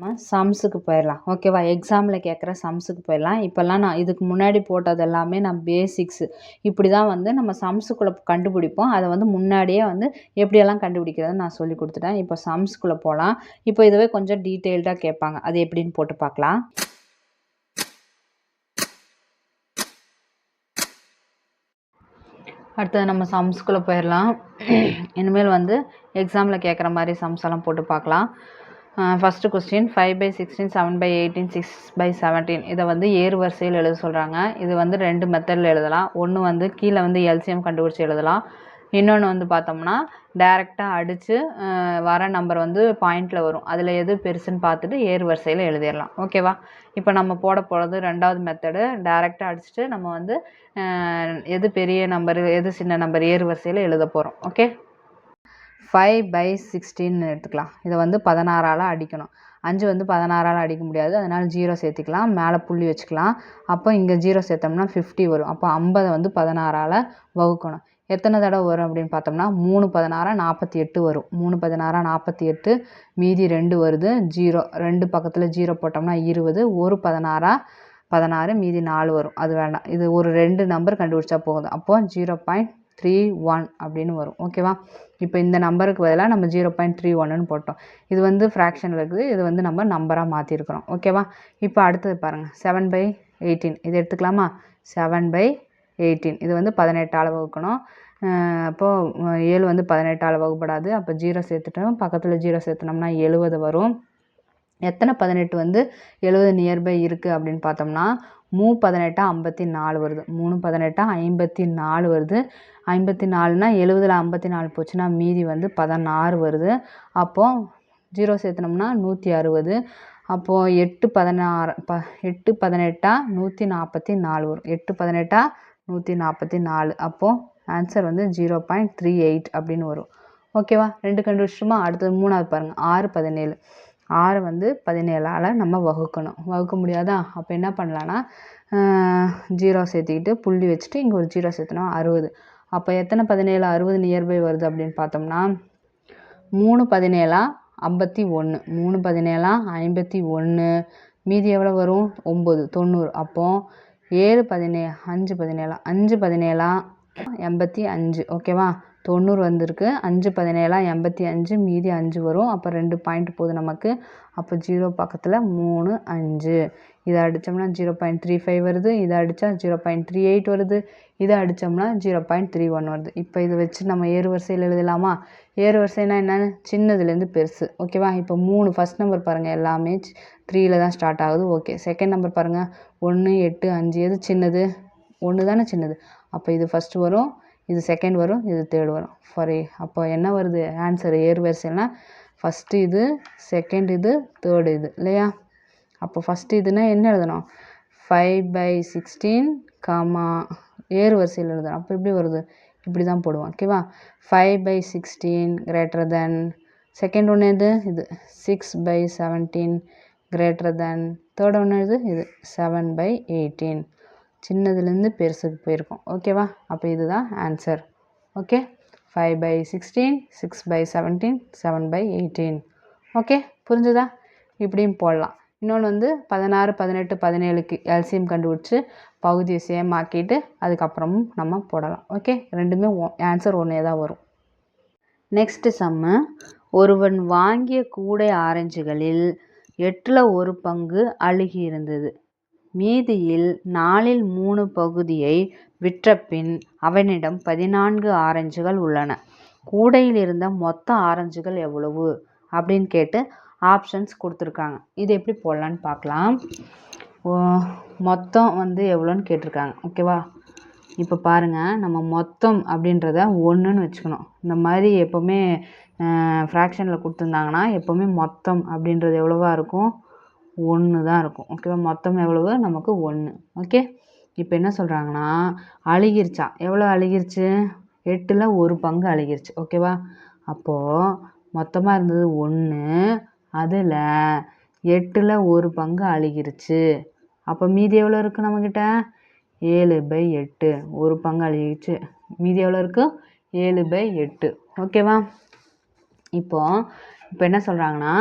நம்ம சம்ஸுக்கு போயிடலாம் ஓகேவா எக்ஸாமில் கேட்குற சம்ஸுக்கு போயிடலாம் இப்போல்லாம் நான் இதுக்கு முன்னாடி போட்டது எல்லாமே நான் பேசிக்ஸு இப்படி தான் வந்து நம்ம சம்ஸுக்குள்ளே கண்டுபிடிப்போம். அதை வந்து முன்னாடியே வந்து எப்படியெல்லாம் கண்டுபிடிக்கிறதுன்னு நான் சொல்லி கொடுத்துட்டேன். இப்போ சம்ஸுக்குள்ளே போகலாம் இப்போ இதுவே கொஞ்சம் டீட்டெயில்டாக கேட்பாங்க. அது எப்படின்னு போட்டு பார்க்கலாம். அடுத்தது நம்ம சம்ஸ்குள்ளே போயிடலாம் இனிமேல் வந்து எக்ஸாமில் கேட்குற மாதிரி சம்ஸ் எல்லாம் போட்டு பார்க்கலாம். First question five by sixteen seven by eighteen six by seventeen இதை வந்து ஏறு வரிசையில் எழுத சொல்கிறாங்க இது வந்து ரெண்டு மெத்தடில் எழுதலாம். ஒன்று வந்து கீழே வந்து எல்சிஎம் கண்டுபிடிச்சி எழுதலாம். இன்னொன்று வந்து பார்த்தோம்னா டேரெக்டாக அடித்து வர நம்பர் வந்து பாயிண்டில் வரும். அதில் எது பெருசுன்னு பார்த்துட்டு ஏறு வரிசையில் எழுதிடலாம். ஓகேவா இப்போ நம்ம போட போகிறது ரெண்டாவது மெத்தடு டேரெக்டாக அடிச்சுட்டு நம்ம வந்து எது பெரிய நம்பர் எது சின்ன நம்பர் ஏறு வரிசையில் எழுத போகிறோம் ஓகே ஃபைவ் பை சிக்ஸ்டீன் எடுத்துக்கலாம். இதை வந்து பதினாறால் அடிக்கணும். அஞ்சு வந்து பதினாறால் அடிக்க முடியாது. அதனால் ஜீரோ சேர்த்துக்கலாம். மேலே புள்ளி வச்சுக்கலாம். அப்போ இங்கே ஜீரோ சேர்த்தோம்னா ஃபிஃப்டி வரும். அப்போ ஐம்பதை வந்து பதினாறால் வகுக்கணும். எத்தனை தடவை வரும் அப்படின்னு பார்த்தோம்னா மூணு பதினாறா நாற்பத்தி எட்டு வரும். மூணு பதினாறா நாற்பத்தி எட்டு மீதி ரெண்டு வருது ஜீரோ ரெண்டு பக்கத்தில் ஜீரோ போட்டோம்னா இருபது. ஒரு பதினாறா பதினாறு மீதி நாலு வரும். அது வேண்டாம். இது ஒரு ரெண்டு நம்பர் கண்டுபிடிச்சா போதும். அப்போது ஜீரோ பாயிண்ட் த்ரீ ஒன் அப்படின்னு வரும். ஓகேவா இப்போ இந்த நம்பருக்கு பதிலாக நம்ம ஜீரோ பாயிண்ட் த்ரீ ஒன்னு போட்டோம். இது வந்து ஃப்ராக்ஷனில் இருக்குது. இது வந்து நம்ம நம்பராக மாற்றிருக்கிறோம் ஓகேவா இப்போ அடுத்தது பாருங்கள் செவன் பை எயிட்டீன் இது எடுத்துக்கலாமா? செவன் பை எயிட்டீன் இது வந்து பதினெட்டால் வகுக்கணும். அப்போது ஏழு வந்து பதினெட்டால் வகுப்படாது. அப்போ ஜீரோ சேர்த்துட்டோம். பக்கத்தில் ஜீரோ சேர்த்துனோம்னா எழுபது வரும். எத்தனை பதினெட்டு வந்து எழுபது நியர்பை இருக்குது அப்படின்னு பார்த்தோம்னா மூ பதினெட்டா ஐம்பத்தி நாலு வருது. மூணு பதினெட்டா ஐம்பத்தி நாலு வருது. ஐம்பத்தி நாலுனா எழுபதில் ஐம்பத்தி நாலு போச்சுன்னா மீதி வந்து பதினாறு வருது. அப்போது ஜீரோ சேர்த்துனோம்னா நூற்றி அறுபது. அப்போது எட்டு பதினாறு ப எட்டு பதினெட்டா நூற்றி நாற்பத்தி நாலு வரும். எட்டு பதினெட்டா நூற்றி நாற்பத்தி நாலு. அப்போது ஆன்சர் வந்து ஜீரோ பாயிண்ட் த்ரீ எயிட் அப்படின்னு வரும். ஓகேவா ரெண்டு கண்டுபிடிச்சிட்டுமா? அடுத்தது மூணாவது பாருங்கள் ஆறு பதினேழு. ஆறு வந்து பதினேழால் நம்ம வகுக்கணும். வகுக்க முடியாதா? அப்போ என்ன பண்ணலான்னா ஜீரோ சேர்த்திக்கிட்டு புள்ளி வச்சுட்டு இங்கே ஒரு ஜீரோ சேர்த்தணும் அறுபது. அப்போ எத்தனை பதினேழு அறுபது நியர்பை வருது அப்படின்னு பார்த்தோம்னா மூணு பதினேழா ஐம்பத்தி ஒன்று மூணு பதினேழா ஐம்பத்தி ஒன்று மீதி எவ்வளோ வரும்? ஒம்பது தொண்ணூறு. அப்போது ஏழு பதினே அஞ்சு பதினேழா அஞ்சு பதினேழா எண்பத்தி அஞ்சு. ஓகேவா? தொண்ணூறு வந்திருக்கு. அஞ்சு பதினேழாம் எண்பத்தி அஞ்சு மீதி அஞ்சு வரும். அப்போ ரெண்டு பாயிண்ட் போகுது நமக்கு. அப்போ ஜீரோ பக்கத்தில் மூணு அஞ்சு. இதை அடித்தோம்னா ஜீரோ பாயிண்ட் த்ரீ ஃபைவ் வருது. இதை அடித்தா ஜீரோ பாயிண்ட் த்ரீ எயிட் வருது. இதை அடித்தோம்னா ஜீரோ பாயிண்ட் த்ரீ ஒன் வருது. இப்போ இதை வச்சு நம்ம ஏறு வரிசையில் எழுதலாமா? ஏறு வரிசைனா என்னென்னு? சின்னதுலேருந்து பெருசு. ஓகேவா இப்போ மூணு ஃபஸ்ட் நம்பர் பாருங்கள் எல்லாமே த்ரீயில் தான் ஸ்டார்ட் ஆகுது. ஓகே செகண்ட் நம்பர் பாருங்கள் ஒன்று எட்டு அஞ்சு. எது சின்னது? ஒன்று தானே சின்னது. அப்போ இது ஃபஸ்ட்டு வரும். இது செகண்ட் வரும் இது தேர்ட் வரும். ஃபார் அப்போ என்ன வருது? ஆன்சர் ஏர் வரிசைனா ஃபஸ்ட்டு இது செகண்ட் இது தேர்டு இது இல்லையா? அப்போ ஃபஸ்ட்டு இதுனா என்ன எழுதணும்? ஃபைவ் பை சிக்ஸ்டீன் காமா ஏறு வரிசையில் எழுதணும். அப்போ எப்படி வருது? இப்படி தான் போடுவோம் ஓகேவா five by sixteen greater than second ஒன்று எது? இது. Six by seventeen greater than third ஒன்று எது? இது. செவன் பை எயிட்டீன் சின்னதுலேருந்து பெருசுக்கு போயிருக்கோம். ஓகேவா அப்போ இதுதான் answer okay five by sixteen six by seventeen seven by eighteen okay புரிஞ்சுதா? இப்படியும் போடலாம். இன்னொன்று வந்து பதினாறு பதினெட்டு பதினேழுக்கு எல்சியம் கண்டுபிடிச்சி பகுதியை சேம் ஆக்கிட்டு அதுக்கப்புறமும் நம்ம போடலாம். ஓகே ரெண்டுமே ஆன்சர் ஒன்றே தான் வரும். நெக்ஸ்ட்டு சம்மு ஒருவன் வாங்கிய கூடை ஆரஞ்சுகளில் எட்டில் ஒரு பங்கு அழுகி இருந்தது. மீதியில் நாலில் மூணு பகுதியை விற்றபின் அவனிடம் பதினான்கு ஆரஞ்சுகள் உள்ளன. கூடையில் இருந்த மொத்த ஆரஞ்சுகள் எவ்வளவு? அப்படின்னு கேட்டு ஆப்ஷன்ஸ் கொடுத்துருக்காங்க. இது எப்படி போடலான்னு பார்க்கலாம். ஓ, மொத்தம் வந்து எவ்வளோன்னு கேட்டிருக்காங்க. ஓகேவா இப்போ பாருங்கள் நம்ம மொத்தம் அப்படின்றத ஒன்றுன்னு வச்சுக்கணும். இந்த மாதிரி எப்போவுமே ஃப்ராக்ஷனில் கொடுத்துருந்தாங்கன்னா எப்போவுமே மொத்தம் அப்படின்றது எவ்வளோவா இருக்கும்? ஒன்று தான் இருக்கும். ஓகேவா மொத்தம் எவ்வளவு? நமக்கு ஒன்று ஓகே இப்போ என்ன சொல்கிறாங்கன்னா அழுகிருச்சா? எவ்வளோ அழுகிருச்சு? எட்டில் ஒரு பங்கு அழுகிருச்சு. ஓகேவா அப்போது மொத்தமாக இருந்தது ஒன்று அதில் எட்டில் ஒரு பங்கு அழுகிருச்சு. அப்போ மீதி எவ்வளோ இருக்குது நம்மக்கிட்ட ஏழு பை எட்டு. ஒரு பங்கு அழுகிருச்சு. மீதி எவ்வளோ இருக்குது ஏழு பை எட்டு. ஓகேவா இப்போ இப்போ என்ன சொல்கிறாங்கன்னா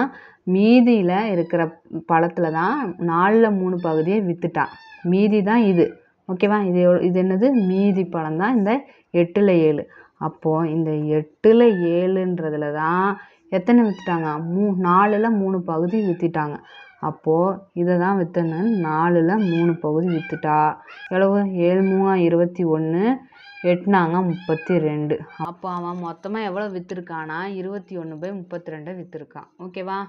மீதியில் இருக்கிற பழத்தில் தான் நாலில் மூணு பகுதியை விற்றுட்டான் மீதி தான் இது. ஓகேவா இது இது என்னது? மீதி பழம் தான் இந்த எட்டில் ஏழு. அப்போது இந்த எட்டில் ஏழுன்றதுல தான் எத்தனை விற்றுட்டாங்க மூ நாலில் மூணு பகுதி விற்றுட்டாங்க அப்போது இதை தான் விற்றுன்னு நாலில் மூணு பகுதி விற்றுட்டா எவ்வளவு? ஏழு மூணா இருபத்தி ஒன்று எட்டுனாங்க முப்பத்தி ரெண்டு அப்போ அவன் மொத்தமாக எவ்வளோ விற்றுருக்கானா இருபத்தி ஒன்று பை முப்பத்தி ரெண்டை விற்றுருக்கான் ஓகேவா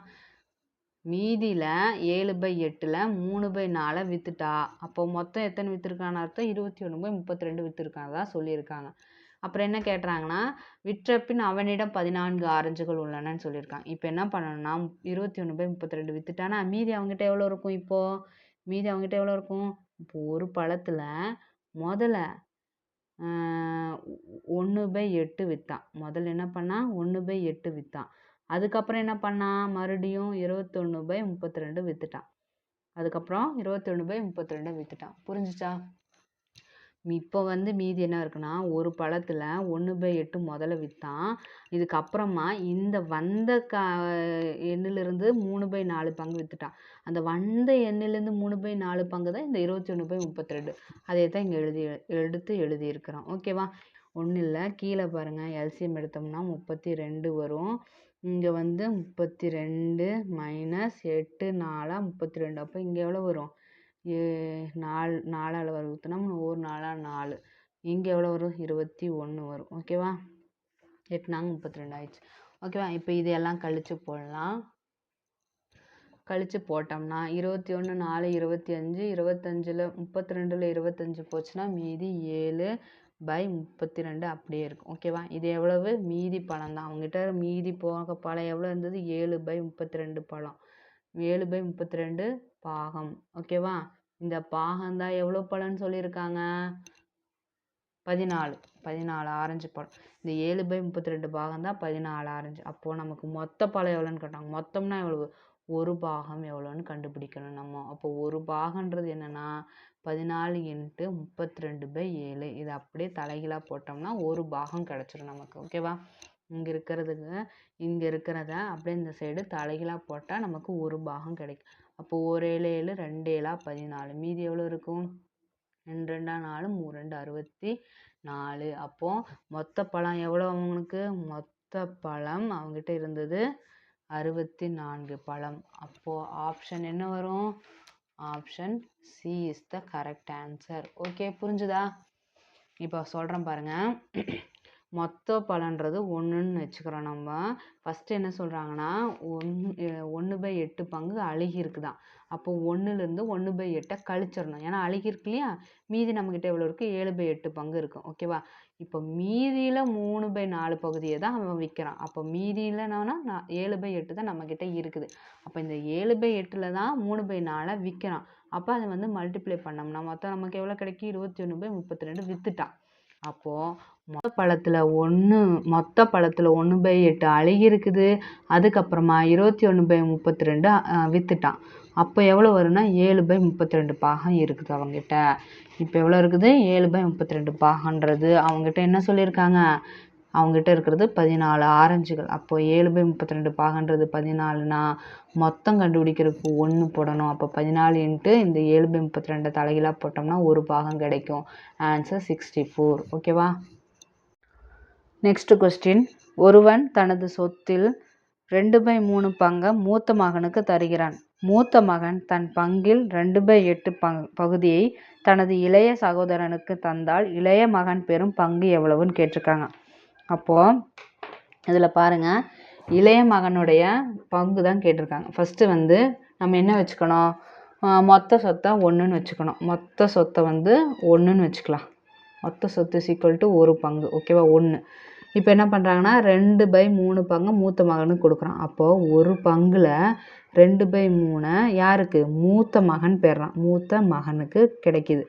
மீதியில் ஏழு பை எட்டில் மூணு பை நாலை விற்றுட்டா அப்போது மொத்தம் எத்தனை விற்றுருக்கான்னு அர்த்தம்? இருபத்தி ஒன்று பை முப்பத்தி ரெண்டு விற்றுருக்காங்க தான் சொல்லியிருக்காங்க. அப்புறம் என்ன கேட்குறாங்கன்னா விற்றப்பின் அவனிடம் பதினான்கு ஆரஞ்சுகள் உள்ளனன்னு சொல்லியிருக்காங்க. இப்போ என்ன பண்ணணும்னா இருபத்தி ஒன்று பை முப்பத்தி ரெண்டு விற்றுட்டானா மீதி அவங்ககிட்ட எவ்வளோ இருக்கும் இப்போது மீதி அவங்ககிட்ட எவ்வளோ இருக்கும்? இப்போ ஒரு பழத்தில் முதல்ல ஒன்று பை எட்டு விற்றான் முதல்ல என்ன பண்ணால் ஒன்று பை எட்டு விற்றான் அதுக்கப்புறம் என்ன பண்ணான் மறுபடியும் இருபத்தொன்று பை முப்பத்தி ரெண்டு விற்றுட்டான் அதுக்கப்புறம் இருபத்தொன்று பை முப்பத்தி ரெண்டு விற்றுட்டான் புரிஞ்சிச்சா? இப்போ வந்து மீதி என்ன இருக்குன்னா ஒரு பழத்தில் ஒன்று பை எட்டு முதல்ல விற்றான் இதுக்கப்புறமா இந்த வந்த க எண்ணிலிருந்து மூணு பை நாலு பங்கு விற்றுட்டான் அந்த வந்த எண்ணிலேருந்து மூணு பை நாலு பங்கு தான் இந்த இருபத்தி ஒன்று பை முப்பத்தி ரெண்டு அதே தான் இங்கே எழுதி எடுத்து எழுதியிருக்கிறோம். ஓகேவா? ஒன்றும் இல்லை. கீழே பாருங்கள் எல்சிஎம் எடுத்தோம்னா முப்பத்தி ரெண்டு வரும். இங்கே வந்து முப்பத்தி ரெண்டு மைனஸ் எட்டு நாலா முப்பத்தி ரெண்டு அப்போ இங்கே எவ்வளோ வரும்? ஏ நாலு நாலால் வகுத்தோம்னா ஒரு நாலா நாலு. இங்கே எவ்வளோ வரும்? இருபத்தி ஒன்று வரும். ஓகேவா எட்டு நாங்கள் முப்பத்தி ரெண்டு ஆயிடுச்சு ஓகேவா இப்போ இதையெல்லாம் கழித்து போடலாம். கழித்து போட்டோம்னா இருபத்தி ஒன்று நாலு இருபத்தி அஞ்சு இருபத்தஞ்சில் முப்பத்தி ரெண்டில் இருபத்தஞ்சி போச்சுன்னா மீதி ஏழு பை முப்பத்தி ரெண்டு அப்படியே இருக்கும். ஓகேவா இது எவ்வளவு? மீதி பழம் தான். அவங்ககிட்ட மீதி போக பழம் எவ்வளோ இருந்தது? ஏழு பை முப்பத்தி ரெண்டு பழம். ஏழு பை முப்பத்தி ரெண்டு பாகம் ஓகேவா இந்த பாகம் தான் எவ்வளோ பழம்னு சொல்லியிருக்காங்க? பதினாலு. பதினாலு ஆரஞ்சு பழம். இந்த ஏழு பை முப்பத்தி ரெண்டு பாகம் தான் பதினாலு ஆரஞ்சு. அப்போது நமக்கு மொத்த பழம் எவ்வளோன்னு கேட்டாங்க. மொத்தம்னா எவ்வளவு? ஒரு பாகம் எவ்வளோன்னு கண்டுபிடிக்கணும் நம்ம. அப்போ ஒரு பாகன்றது என்னென்னா பதினாலு இன்ட்டு முப்பத்தி ரெண்டு பை ஏழு. இது அப்படியே தலைகீழாக போட்டோம்னா ஒரு பாகம் கிடச்சிரும் நமக்கு. ஓகேவா இங்கே இருக்கிறதுக்கு இங்கே இருக்கிறத அப்படியே இந்த சைடு தலைகீழாக போட்டால் நமக்கு ஒரு பாகம் கிடைக்கும். அப்போது ஒரு ஏழு ஏழு ரெண்டு ஏழா பதினாலு. மீதி எவ்வளோ இருக்கும்? ரெண்டு ரெண்டா நாலு மூணு ரெண்டு அறுபத்தி நாலு. அப்போது மொத்த பழம் எவ்வளோ அவங்களுக்கு மொத்த பழம் அவங்ககிட்ட இருந்தது அறுபத்தி நான்கு பழம். அப்போது ஆப்ஷன் என்ன வரும்? Option C is the correct answer okay புரிஞ்சுதா? இப்போ சொல்கிறேன் பாருங்கள் மொத்த பலன்றது ஒன்றுன்னு வச்சுக்கிறோம் நம்ம. ஃபஸ்ட்டு என்ன சொல்கிறாங்கன்னா ஒன்று ஒன்று பை எட்டு பங்கு அழுகி இருக்குதான். அப்போ ஒன்றுலேருந்து ஒன்று பை எட்டை கழிச்சிடணும். ஏன்னா அழுகி இருக்கு இல்லையா? மீதி நம்மக்கிட்ட எவ்வளோ இருக்குது ஏழு பை எட்டு பங்கு இருக்கும் ஓகேவா இப்போ மீதியில் மூணு பை நாலு பகுதியை தான் அவன் விற்கிறான் அப்போ மீதியில் நான் ஏழு பை எட்டு தான் நம்மக்கிட்ட இருக்குது. அப்போ இந்த ஏழு பை எட்டில் தான் மூணு பை நாலை விற்கிறான் அப்போ அதை வந்து மல்டிப்ளை பண்ணோம்னா மொத்தம் நமக்கு எவ்வளோ கிடைக்கும்? இருபத்தி ஒன்று பை முப்பத்தி ரெண்டு விற்றுட்டான் அப்போது மொத்த பழத்தில் ஒன்று மொத்த பழத்தில் ஒன்று பை எட்டு அழுகி இருக்குது. அதுக்கப்புறமா இருபத்தி ஒன்று பை முப்பத்தி ரெண்டு விற்றுட்டான் அப்போ எவ்வளோ வரும்னா ஏழு பை முப்பத்தி ரெண்டு பாகம் இருக்குது அவங்ககிட்ட இப்போ எவ்வளோ இருக்குது? ஏழு பை முப்பத்தி ரெண்டு பாகன்றது அவங்ககிட்ட என்ன சொல்லியிருக்காங்க? அவங்ககிட்ட இருக்கிறது பதினாலு ஆரஞ்சுகள். அப்போது ஏழு பை முப்பத்தி ரெண்டு பாகன்றது பதினாலுனா மொத்தம் கண்டுபிடிக்கிறதுக்கு ஒன்று போடணும். அப்போ பதினாலு இன்ட்டு இந்த ஏழு பை முப்பத்தி ரெண்டு தலைகளாக போட்டோம்னா ஒரு பாகம் கிடைக்கும். ஆன்சர் சிக்ஸ்டி ஃபோர் ஓகேவா நெக்ஸ்ட் கொஸ்டின் ஒருவன் தனது சொத்தில் ரெண்டு பை மூணு பங்கை மூத்த மகனுக்கு தருகிறான். மூத்த மகன் தன் பங்கில் ரெண்டு பை எட்டு பங் பகுதியை தனது இளைய சகோதரனுக்கு தந்தால் இளைய மகன் பெறும் பங்கு எவ்வளவுன்னு கேட்டிருக்காங்க. அப்போது இதில் பாருங்கள் இளைய மகனுடைய பங்கு தான் கேட்டிருக்காங்க. ஃபஸ்ட்டு வந்து நம்ம என்ன வச்சுக்கணும்? மொத்த சொத்தை ஒன்றுன்னு வச்சுக்கணும். மொத்த சொத்தை வந்து ஒன்றுன்னு வச்சுக்கலாம். மொத்த சொத்து சீக்குவல் டு ஒரு பங்கு ஓகேவா ஒன்று இப்போ என்ன பண்ணுறாங்கன்னா ரெண்டு பை மூணு பங்கு மூத்த மகனுக்கு கொடுக்குறான். அப்போது ஒரு பங்கில் ரெண்டு பை மூணை யாருக்கு? மூத்த மகன் பெறான். மூத்த மகனுக்கு கிடைக்கிது.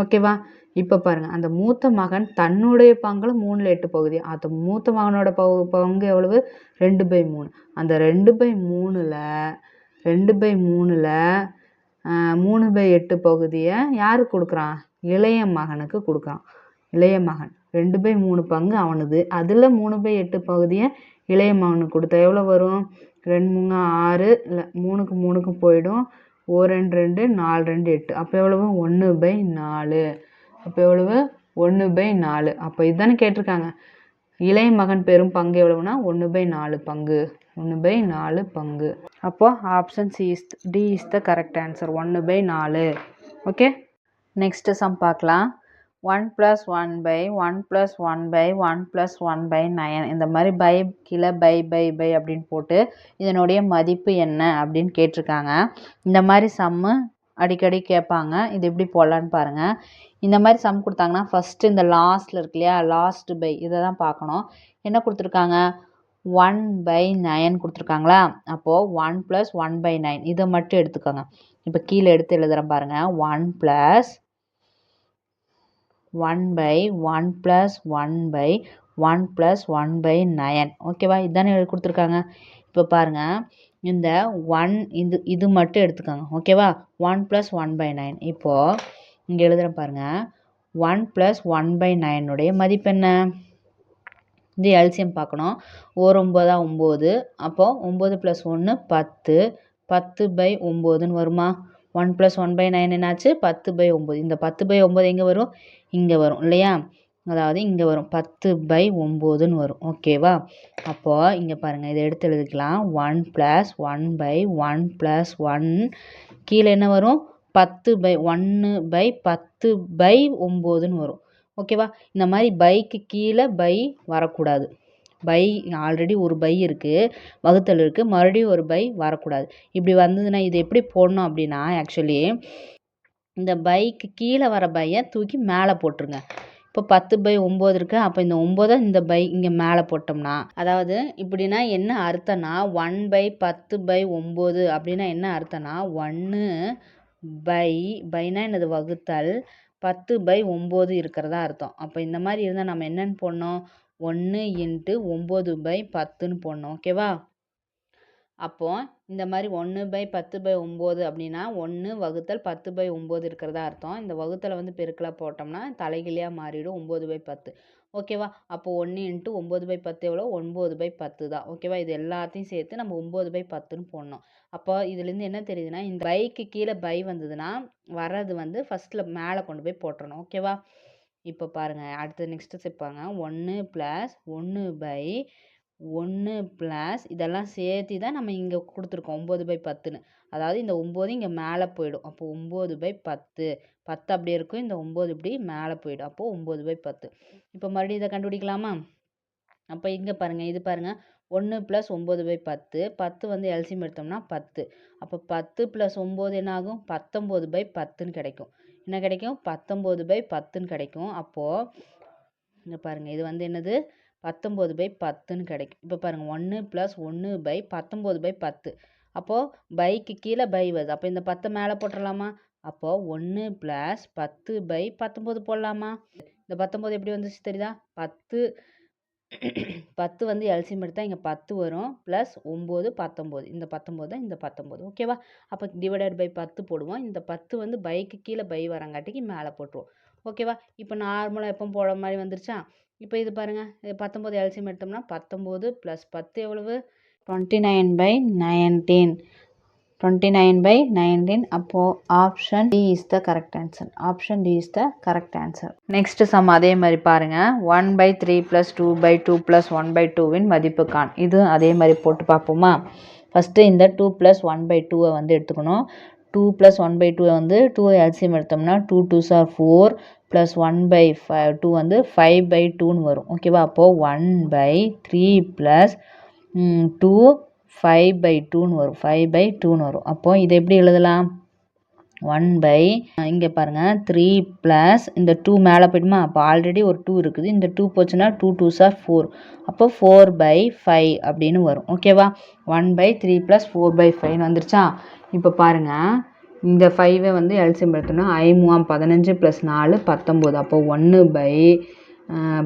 ஓகேவா இப்போ பாருங்கள் அந்த மூத்த மகன் தன்னுடைய பங்கில் மூணில் எட்டு பகுதி. அந்த மூத்த மகனோட பகு பங்கு எவ்வளவு? ரெண்டு பை மூணு. அந்த ரெண்டு பை மூணில் ரெண்டு பை மூணில் மூணு பை எட்டு பகுதியை யாருக்கு கொடுக்குறான்? இளைய மகனுக்கு கொடுக்குறான் இளைய மகன். ரெண்டு பை மூணு பங்கு அவனுது. அதில் மூணு பை எட்டு பகுதியை இளைய மகனுக்கு கொடுத்தா எவ்வளோ வரும்? ரெண்டு மூணு ஆறு இல்லை மூணுக்கு மூணுக்கு போயிடும். ஓ ரெண்டு ரெண்டு நாலு ரெண்டு எட்டு. அப்போ எவ்வளவு? ஒன்று பை நாலு. அப்போ எவ்வளவு? ஒன்று பை நாலு. அப்போ இதுதானே கேட்டிருக்காங்க. இளைய மகன் பெரும் பங்கு எவ்வளவுனா ஒன்று பை நாலு பங்கு. ஒன்று பை நாலு பங்கு. அப்போது option C is D is the correct answer ஒன்று பை நாலு. ஓகே நெக்ஸ்ட்டு சம் பார்க்கலாம். One plus one by one plus one by one plus one by nine இந்த மாதிரி பை கீழே பை பை பை அப்படின்னு போட்டு இதனுடைய மதிப்பு என்ன அப்படின்னு கேட்டிருக்காங்க. இந்த மாதிரி சம்மு அடிக்கடி கேட்பாங்க. இது எப்படி போடலான்னு பாருங்கள் இந்த மாதிரி சம் கொடுத்தாங்கன்னா ஃபஸ்ட்டு இந்த லாஸ்ட்டில் இருக்கு இல்லையா? லாஸ்ட்டு பை இதை தான் பார்க்கணும். என்ன கொடுத்துருக்காங்க? ஒன் பை நயன் கொடுத்துருக்காங்களா? அப்போது one plus one by nine இதை மட்டும் எடுத்துக்கோங்க. இப்போ கீழே எடுத்து எழுதுகிறேன் பாருங்கள் one plus one by one plus one by one plus one by nine ஓகேவா இதுதானே கொடுத்துருக்காங்க. இப்போ பாருங்கள் இந்த ஒன் இது இது மட்டும் எடுத்துக்கோங்க. ஓகேவா one plus one by nine இப்போது இங்கே எழுதுகிறேன் பாருங்கள் ஒன் ப்ளஸ் ஒன் பை நைனுடைய மதிப்பு என்ன? இது எல்சியம் பார்க்கணும். ஓர் ஒம்போதா ஒம்பது அப்போது ஒம்பது ப்ளஸ் ஒன்று பத்து. பத்து பை ஒம்போதுன்னு வருமா? One plus one by nine என்னாச்சு? பத்து பை ஒம்பது இந்த பத்து பை ஒம்பது எங்கே வரும்? இங்கே வரும் இல்லையா? அதாவது இங்கே வரும். பத்து பை ஒம்போதுன்னு வரும். ஓகேவா அப்போது இங்கே பாருங்கள் இதை எடுத்து எழுதிக்கலாம். One plus one by one plus one. கீழே என்ன வரும்? பத்து பை ஒன்று பை பத்து பை ஒம்போதுன்னு வரும். ஓகேவா? இந்த மாதிரி பைக்கு கீழே பை வரக்கூடாது. பை ஆல்ரெடி ஒரு பை இருக்குது வகுத்தல் இருக்குது மறுபடியும் ஒரு பை வரக்கூடாது. இப்படி வந்ததுன்னா இது எப்படி போடணும் அப்படின்னா ஆக்சுவலி இந்த பைக்கு கீழே வர பையை தூக்கி மேலே போட்டுருங்க. இப்போ பத்து பை ஒம்பது இருக்குது அப்போ இந்த ஒம்போதை இந்த பை இங்கே மேலே போட்டோம்னா அதாவது இப்படின்னா என்ன அர்த்தம்னா ஒன் பை பத்து பை ஒம்பது அப்படின்னா என்ன அர்த்தம்னா ஒன்று பை பைனா என்னது வகுத்தல் பத்து பை ஒம்பது இருக்கிறதா அர்த்தம். அப்போ இந்த மாதிரி இருந்தால் நம்ம என்னென்னு போடணும்? ஒன்று இன்ட்டு ஒம்பது பை பத்துன்னு போடணும். ஓகேவா அப்போது இந்த மாதிரி ஒன்று பை பத்து பை ஒம்பது அப்படின்னா ஒன்று வகுத்தல் பத்து பை ஒம்பது இருக்கிறதா அர்த்தம். இந்த வகுத்தலை வந்து பெருக்கலாக போட்டோம்னா தலைகிலியாக மாறிடும் ஒம்பது பை பத்து. ஓகேவா அப்போ ஒன்று இன்ட்டு ஒம்பது பை பத்து எவ்வளோ? ஒன்பது பை பத்து தான். ஓகேவா இது எல்லாத்தையும் சேர்த்து நம்ம ஒம்பது பை பத்துன்னு போடணும். அப்போ இதுலேருந்து என்ன தெரியுதுன்னா இந்த பைக்கு கீழே பை வந்ததுன்னா வர்றது வந்து ஃபஸ்ட்டில் மேலே கொண்டு போய் போட்டுறணும். ஓகேவா இப்போ பாருங்கள் அடுத்து நெக்ஸ்ட்டு சேர்ப்பாங்க ஒன்று ப்ளஸ் ஒன்று பை ஒன்று ப்ளஸ் இதெல்லாம் சேர்த்து தான் நம்ம இங்கே கொடுத்துருக்கோம். ஒம்பது பை பத்துன்னு. அதாவது இந்த ஒம்பது இங்கே மேலே போயிடும். அப்போ ஒம்பது பை பத்து. பத்து அப்படியே இருக்கும். இந்த ஒம்பது இப்படி மேலே போயிடும். அப்போது ஒம்பது பை பத்து. இப்போ மறுபடியும் இதை கண்டுபிடிக்கலாமா? அப்போ இங்கே பாருங்கள் இது பாருங்கள் ஒன்று ப்ளஸ் ஒம்பது பை பத்து. பத்து வந்து எல்சியம் எடுத்தோம்னா பத்து. அப்போ பத்து ப்ளஸ் ஒம்பது என்ன ஆகும் பத்தொம்போது பை பத்துன்னு கிடைக்கும். என்ன கிடைக்கும்? பத்தொம்போது பை பத்துன்னு கிடைக்கும். அப்போது இங்கே பாருங்கள் இது வந்து என்னது? பத்தொம்போது பை பத்துன்னு கிடைக்கும். இப்போ பாருங்கள் ஒன்று ப்ளஸ் ஒன்று பை பத்தொம்போது பை பத்து. அப்போது பைக்கு கீழே பை வருது. அப்போ இந்த பத்தை மேலே போட்டுடலாமா அப்போது ஒன்று ப்ளஸ் பத்து பை பத்தொம்போது போடலாமா? இந்த பத்தொம்போது எப்படி வந்துச்சு தெரியுதா? பத்து பத்து வந்து எல்சியம் எடுத்தால் இங்கே பத்து வரும். ப்ளஸ் ஒம்பது பத்தொம்போது. இந்த பத்தொம்போது தான் இந்த பத்தொம்போது. ஓகேவா அப்போ டிவைடட் பை பத்து போடுவோம். இந்த பத்து வந்து பைக்கு கீழே பை வரங்காட்டிக்கு மேலே போட்டுருவோம். ஓகேவா இப்போ நார்மலாக எப்போ போட மாதிரி வந்துருச்சா? இப்போ இது பாருங்கள் பத்தொம்போது எல்சியம் எடுத்தோம்னா பத்தொம்போது ப்ளஸ் பத்து எவ்வளவு? Twenty nine by nineteen twenty nine by nineteen அப்போது option D is the correct answer option D is the correct answer next sum அதே மாதிரி பாருங்கள் one by three plus two by two plus one by டூவின் மதிப்பு கான் இது அதே மாதிரி போட்டு பார்ப்போமா? ஃபஸ்ட்டு இந்த டூ ப்ளஸ் ஒன் பை டூவை வந்து எடுத்துக்கணும். டூ ப்ளஸ் ஒன் பை டூவை வந்து டூ எல்சியம் எடுத்தோம்னா two two sir four plus one by five two வந்து ஃபைவ் பை டூன்னு வரும். ஓகேவா அப்போது one by three plus two five by டூன்னு வரும். ஃபைவ் பை டூன்னு வரும். அப்போது இதை எப்படி எழுதலாம்? ஒன் பை இங்கே பாருங்கள் த்ரீ ப்ளஸ் இந்த டூ மேலே போய்ட்டுமா? அப்போ ஆல்ரெடி ஒரு டூ இருக்குது. இந்த டூ போச்சுன்னா டூ டூ சார் ஃபோர் அப்போ ஃபோர் பை ஃபைவ் அப்படின்னு வரும். ஓகேவா one by three plus four by ஃபைவ்னு வந்துருச்சா? இப்போ பாருங்கள் இந்த ஃபைவை வந்து எல்சியம் எடுத்தோம்னா ஐமூவாம் பதினஞ்சு ப்ளஸ் நாலு பத்தொம்போது. அப்போ ஒன்று பை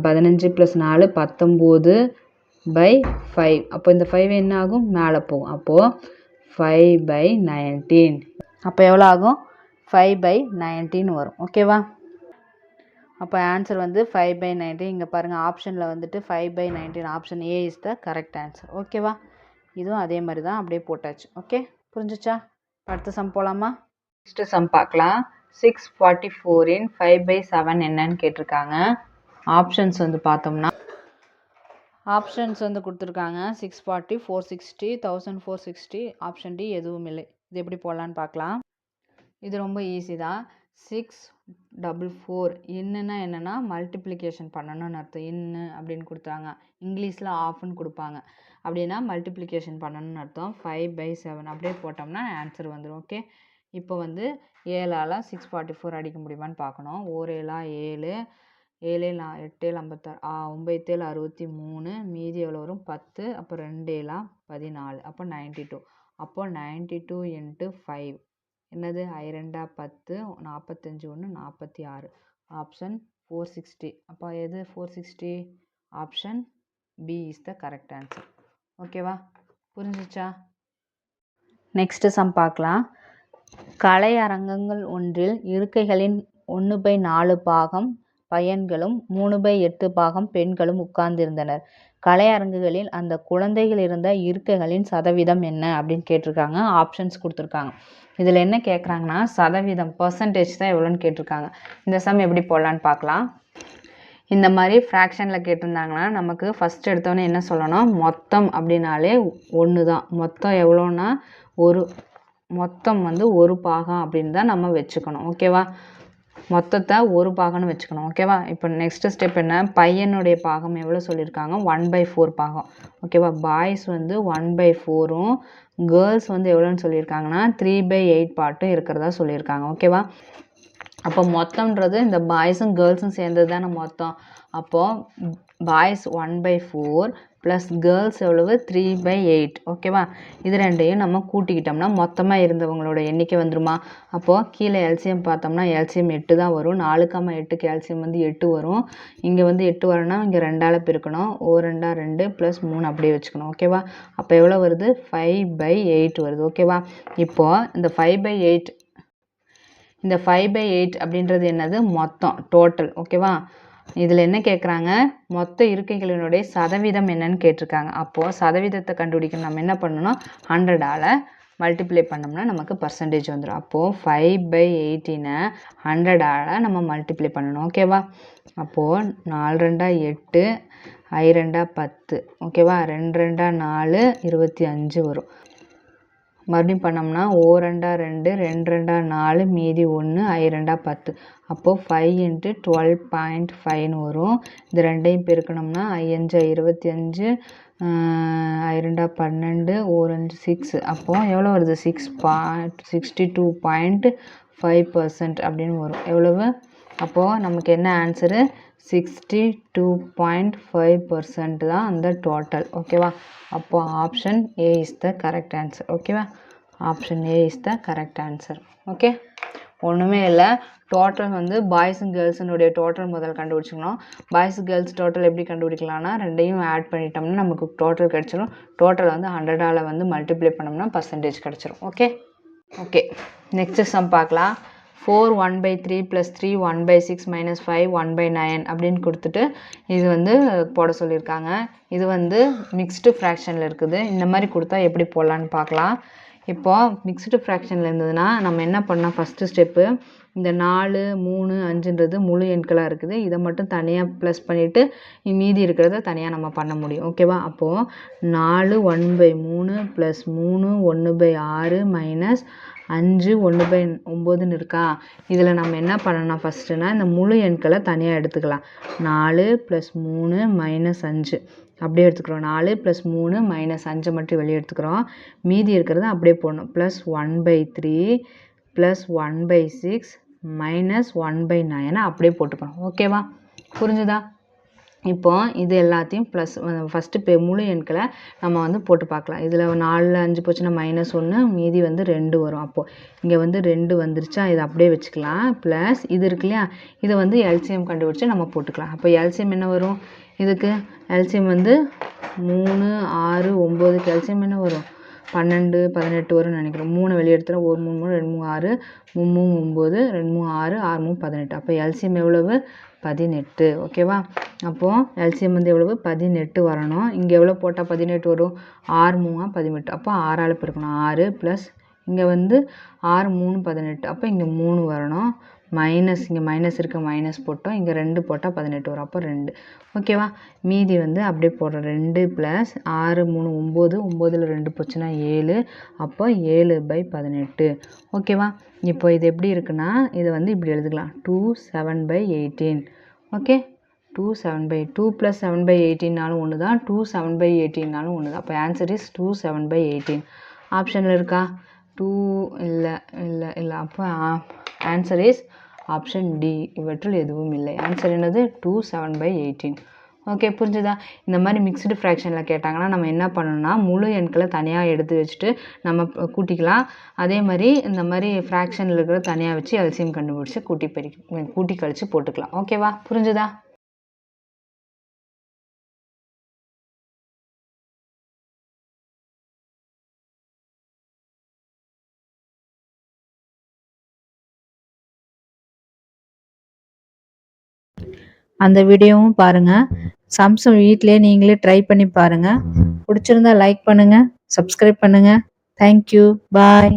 பதினஞ்சு ப்ளஸ் நாலு பத்தொம்போது பை ஃபைவ் அப்போ இந்த ஃபைவ் என்ன ஆகும் மேலே போகும். அப்போது ஃபைவ் பை நைன்டீன் அப்போ எவ்வளோ ஆகும்? ஃபைவ் பை நைன்டீன் வரும். ஓகேவா அப்போ ஆன்சர் வந்து ஃபைவ் பை நைன்டீன் இங்கே பாருங்கள் ஆப்ஷனில் வந்துட்டு five by nineteen option A is the correct answer ஓகேவா இதுவும் அதே மாதிரி தான் அப்படியே போட்டாச்சு. ஓகே புரிஞ்சுச்சா? அடுத்த சம் போகலாமா நெக்ஸ்ட்டு சம் பார்க்கலாம். சிக்ஸ் ஃபார்ட்டி ஃபோரின் ஃபைவ் பை செவன் என்னன்னு கேட்டிருக்காங்க. ஆப்ஷன்ஸ் வந்து பார்த்தோம்னா ஆப்ஷன்ஸ் வந்து கொடுத்துருக்காங்க. Six forty four sixty thousand four sixty option D எதுவும் இல்லை. இது எப்படி போடலான்னு பார்க்கலாம். இது ரொம்ப ஈஸி தான். சிக்ஸ் டபுள் ஃபோர் இன்னுன்னா என்னென்னா மல்டிப்ளிகேஷன் பண்ணணும்னு அர்த்தம். இன்னு அப்படின்னு கொடுத்தாங்க இங்கிலீஷில் ஆஃப்னு கொடுப்பாங்க. அப்படின்னா மல்டிப்ளிகேஷன் பண்ணணும்னு அர்த்தம். ஃபைவ் பை செவன் அப்படியே போட்டோம்னா ஆன்சர் வந்துடும் ஓகே இப்போ வந்து ஏழால் சிக்ஸ் ஃபார்ட்டி ஃபோர் அடிக்க முடியுமான்னு பார்க்கணும். ஓர் ஏழா ஏழு. ஏழு நா எட்டேழு ஐம்பத்தாறு ஆ ஒம்பத்தேழு அறுபத்தி மூணு மீதி எவ்வளோ வரும்? பத்து அப்போ ரெண்டு ஏழா பதினாலு அப்போ நைன்ட்டி டூ அப்போ நைன்ட்டி டூ இன்ட்டு ஃபைவ் என்னது? ஐ ரெண்டா பத்து நாற்பத்தஞ்சி ஒன்று நாற்பத்தி ஆறு ஆப்ஷன் ஃபோர் சிக்ஸ்டி அப்போ எது? Four sixty option B is the correct answer ஓகேவா புரிஞ்சிச்சா? நெக்ஸ்ட்டு சம் பார்க்கலாம். கலை அரங்கங்கள் ஒன்றில் இருக்கைகளின் ஒன்று பை நாலு பாகம் பையன்களும் மூணு பை எட்டு பாகம் பெண்களும் உட்கார்ந்திருந்தனர். கலையரங்குகளில் அந்த குழந்தைகள் இருந்த இருக்கைகளின் சதவீதம் என்ன அப்படின்னு கேட்டிருக்காங்க. ஆப்ஷன்ஸ் கொடுத்துருக்காங்க. இதில் என்ன கேட்குறாங்கன்னா சதவீதம் பர்சன்டேஜ் தான் எவ்வளோன்னு கேட்டிருக்காங்க. இந்த சம் எப்படி போடலான்னு பார்க்கலாம். இந்த மாதிரி ஃப்ராக்ஷனில் கேட்டிருந்தாங்கன்னா நமக்கு ஃபஸ்ட் எடுத்தோன்னே என்ன சொல்லணும்? மொத்தம் அப்படின்னாலே ஒன்று தான். மொத்தம் எவ்வளோன்னா ஒரு மொத்தம் வந்து ஒரு பாகம் அப்படின்னு தான் நம்ம வச்சுக்கணும். ஓகேவா மொத்தத்தை ஒரு பாகம்னு வச்சுக்கணும் ஓகேவா இப்போ நெக்ஸ்ட் ஸ்டெப் என்ன? பையனுடைய பாகம் எவ்வளோ சொல்லியிருக்காங்க? ஒன் பை ஃபோர் பாகம் ஓகேவா பாய்ஸ் வந்து ஒன் பை ஃபோரும் கேர்ள்ஸ் வந்து எவ்வளோன்னு சொல்லியிருக்காங்கன்னா த்ரீ பை எயிட் பார்ட்டும் இருக்கிறதா சொல்லியிருக்காங்க ஓகேவா அப்போ மொத்தம்ன்றது இந்த பாய்ஸும் கேர்ள்ஸும் சேர்ந்தது தானே மொத்தம். அப்போது boys one by four plus girls எவ்வளவு? த்ரீ பை எயிட் ஓகேவா இது ரெண்டையும் நம்ம கூட்டிக்கிட்டோம்னா மொத்தமாக இருந்தவங்களோட எண்ணிக்கை வந்துருமா? அப்போது கீழே எல்சியம் பார்த்தோம்னா எல்சியம் எட்டு தான் வரும். நாலுக்காம எட்டுக்கு எல்சியம் வந்து எட்டு வரும். இங்கே வந்து எட்டு வரணும்னா இங்கே ரெண்டால் பிறக்கணும் ஓ ரெண்டா ரெண்டு ப்ளஸ் மூணு அப்படியே வச்சுக்கணும். ஓகேவா அப்போ எவ்வளோ வருது? ஃபைவ் பை எயிட் வருது. ஓகேவா இப்போது இந்த ஃபைவ் பை எயிட் இந்த ஃபைவ் பை எயிட் அப்படின்றது என்னது? மொத்தம் டோட்டல் ஓகேவா இதில் என்ன கேட்குறாங்க மொத்த இருக்கைகளினுடைய சதவீதம் என்னன்னு கேட்டிருக்காங்க. அப்போது சதவீதத்தை கண்டுபிடிக்கணும் நம்ம என்ன பண்ணணும்? ஹண்ட்ரடால் மல்டிப்ளை பண்ணோம்னா நமக்கு பர்சன்டேஜ் வந்துடும் அப்போது ஃபைவ் பை எயிட்டினை ஹண்ட்ரடால் நம்ம மல்டிப்ளை பண்ணணும். ஓகேவா அப்போது நாலு ரெண்டா எட்டு ஐ ரெண்டா பத்து. ஓகேவா ரெண்டு ரெண்டா நாலு இருபத்தி அஞ்சு வரும். மறுபடியும் பண்ணோம்னா ஓ ரெண்டா ரெண்டு ரெண்டு ரெண்டா நாலு மீதி ஒன்று ஐ ரெண்டா பத்து. அப்போது ஃபைவ் இன்ட்டு டுவெல் பாயிண்ட் ஃபைவ்னு வரும். இது ரெண்டையும் பெருக்கணும்னா ஐ அஞ்சு இருபத்தி அஞ்சு ஐ ரெண்டா பன்னெண்டு ஓரஞ்சு அஞ்சு சிக்ஸ் அப்போது எவ்வளோ வருது? Six point sixty two point five percent அப்படின்னு வரும். எவ்வளவு? அப்போது நமக்கு என்ன answer sixty two point five percent தான் அந்த டோட்டல் ஓகேவா அப்போ option A is the correct answer ஓகேவா option A is the correct answer okay ஒன்றுமே இல்லை. டோட்டல் வந்து பாய்ஸ் கேர்ள்ஸுனுடைய டோட்டல் முதல் கண்டுபிடிச்சிக்கணும். பாய்ஸ் கேர்ள்ஸ் டோட்டல் எப்படி கண்டுபிடிக்கலாம்னா ரெண்டையும் ஆட் பண்ணிட்டோம்னா நமக்கு டோட்டல் கிடச்சிரும். டோட்டல் வந்து ஹண்ட்ரடால் வந்து மல்டிப்ளை பண்ணோம்னா பர்சன்டேஜ் கிடச்சிரும். ஓகே ஓகே நெக்ஸ்ட்டு சம் பார்க்கலாம். Four one by three plus three one by six minus five one by nine அப்படின்னு கொடுத்துட்டு இது வந்து போட சொல்லியிருக்காங்க. இது வந்து மிக்ஸ்டு ஃப்ராக்ஷனில் இருக்குது. இந்த மாதிரி கொடுத்தா எப்படி போடலான்னு பார்க்கலாம். இப்போது மிக்ஸ்டு ஃப்ராக்ஷனில் இருந்ததுன்னா நம்ம என்ன பண்ணால் ஃபஸ்ட்டு ஸ்டெப்பு இந்த நாலு மூணு அஞ்சுன்றது முழு எண்களாக இருக்குது. இதை மட்டும் தனியாக ப்ளஸ் பண்ணிவிட்டு மீதி இருக்கிறத தனியாக நம்ம பண்ண முடியும். ஓகேவா அப்போது நாலு ஒன் பை மூணு ப்ளஸ் மூணு ஒன்று பை ஆறு மைனஸ் அஞ்சு ஒன்று பை ஒம்போதுன்னு இருக்கா? இதில் நம்ம என்ன பண்ணணும் ஃபஸ்ட்டுனா இந்த முழு எண்களை தனியாக எடுத்துக்கலாம். நாலு ப்ளஸ் மூணு மைனஸ் அஞ்சு. அப்படியே எடுத்துக்கிறோம். நாலு ப்ளஸ் மூணு மைனஸ் அஞ்சை மட்டும் வெளியே எடுத்துக்கிறோம். மீதி இருக்கிறத அப்படியே போடணும். Plus one by three plus one by six minus one by நைனை அப்படியே போட்டுக்கிறோம் ஓகேவா புரிஞ்சுதா? இப்போ இது எல்லாத்தையும் ப்ளஸ் ஃபஸ்ட்டு பே முழு எண்களை நம்ம வந்து போட்டு பார்க்கலாம். இதில் நாலில் அஞ்சு போச்சுன்னா மைனஸ் ஒன்று மீதி வந்து ரெண்டு வரும். அப்போது இங்கே வந்து ரெண்டு வந்துருச்சா? இதை அப்படியே வச்சுக்கலாம். ப்ளஸ் இது இருக்கு இல்லையா? இதை வந்து எல்சிஎம் கண்டுபிடிச்சி நம்ம போட்டுக்கலாம். அப்போ எல்சிஎம் என்ன வரும்? இதுக்கு எல்சிஎம் வந்து மூணு ஆறு ஒம்பது எல்சிஎம் என்ன வரும்? பன்னெண்டு பதினெட்டு வரும்னு நினைக்கிறேன் மூணு வெளியே எடுத்துகிற ஒரு மூணு மூணு ரெண்டு மூணு ஆறு மூணு மூணு ஒம்பது ரெண்டு மூணு ஆறு ஆறு மூணு பதினெட்டு. அப்போ எல்சிஎம் எவ்வளவு? பதினெட்டு. ஓகேவா? அப்போது எல்சிஎம் வந்து எவ்வளவு? பதினெட்டு வரணும். இங்கே எவ்வளோ போட்டால் பதினெட்டு வரும்? ஆறு மூணா பதினெட்டு. அப்போ ஆறால் பெருக்கணும் ஆறு ப்ளஸ் இங்கே வந்து ஆறு மூணு பதினெட்டு. அப்போ இங்கே மூணு வரணும். மைனஸ் இங்கே மைனஸ் இருக்க மைனஸ் போட்டோம். இங்கே ரெண்டு போட்டால் பதினெட்டு வரும். அப்போ ரெண்டு. ஓகேவா மீதி வந்து அப்படியே போடுறோம். ரெண்டு ப்ளஸ் ஆறு மூணு ஒம்பது. ஒம்போதில் ரெண்டு போச்சுன்னா ஏழு. அப்போ ஏழு பை பதினெட்டு. ஓகேவா இப்போ இது எப்படி இருக்குன்னா இதை வந்து இப்படி எழுதுக்கலாம். Two seven by eighteen okay two seven by two plus seven by எயிட்டீன்னாலும் ஒன்று தான் டூ செவன் பை எயிட்டீன்னாலும் ஒன்று தான் அப்போ answer is two seven by eighteen ஆப்ஷனில் இருக்கா? டூ இல்லை இல்லை இல்லை. அப்போ ஆன்சர் இஸ் ஆப்ஷன் டி இவற்றில் எதுவும் இல்லை. ஆன்சர் என்னது? Two seven by eighteen okay புரிஞ்சுதா? இந்த மாதிரி மிக்ஸ்டு ஃப்ராக்ஷனில் கேட்டாங்கன்னா நம்ம என்ன பண்ணணும்னா முழு எண்களை தனியாக எடுத்து வச்சுட்டு நம்ம கூட்டிக்கலாம். அதே மாதிரி இந்த மாதிரி ஃப்ராக்ஷனில் இருக்கிற தனியாக வச்சு எல்சியம் கண்டுபிடிச்சி கூட்டி பெருக்கி கூட்டி கழித்து போட்டுக்கலாம். ஓகேவா புரிஞ்சுதா? அந்த வீடியோவும் பாருங்கள் சாம்சங் வீட்டிலே நீங்களே ட்ரை பண்ணி பாருங்கள் பிடிச்சிருந்தா லைக் பண்ணுங்கள் சப்ஸ்கிரைப் பண்ணுங்கள் தேங்க்யூ பாய்